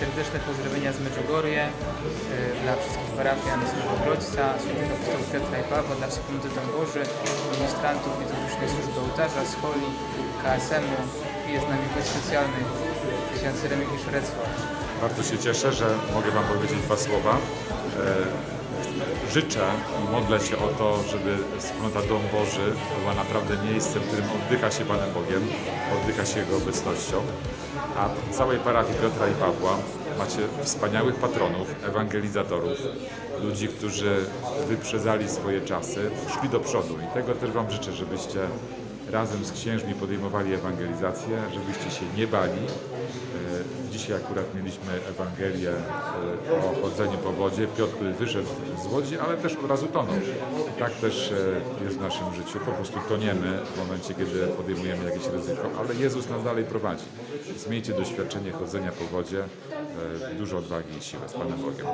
Serdeczne pozdrowienia z Medjugorje y, dla wszystkich parafian z Nowobrodźca, świętych apostołów Piotra i Pawła, dla wspólnoty Boży, ministrantów liturgicznej służby ołtarza, scholi, KSM-u i jest z nami gość specjalny, ksiądz Remigiusz Recław. Bardzo się cieszę, że mogę Wam powiedzieć dwa słowa. E, Życzę i modlę się o to, żeby wspólnota Dom Boży była naprawdę miejscem, w którym oddycha się Panem Bogiem, oddycha się Jego obecnością. A całej parafii Piotra i Pawła macie wspaniałych patronów, ewangelizatorów, ludzi, którzy wyprzedzali swoje czasy, szli do przodu. I tego też Wam życzę, żebyście razem z księżmi podejmowali ewangelizację, żebyście się nie bali, Dzisiaj akurat mieliśmy Ewangelię e, o chodzeniu po wodzie. Piotr wyszedł z łodzi, ale też od razu tonął. Tak też e, jest w naszym życiu. Po prostu toniemy w momencie, kiedy podejmujemy jakieś ryzyko, ale Jezus nas dalej prowadzi. Więc miejcie doświadczenie chodzenia po wodzie, e, dużo odwagi i siły z Panem Bogiem.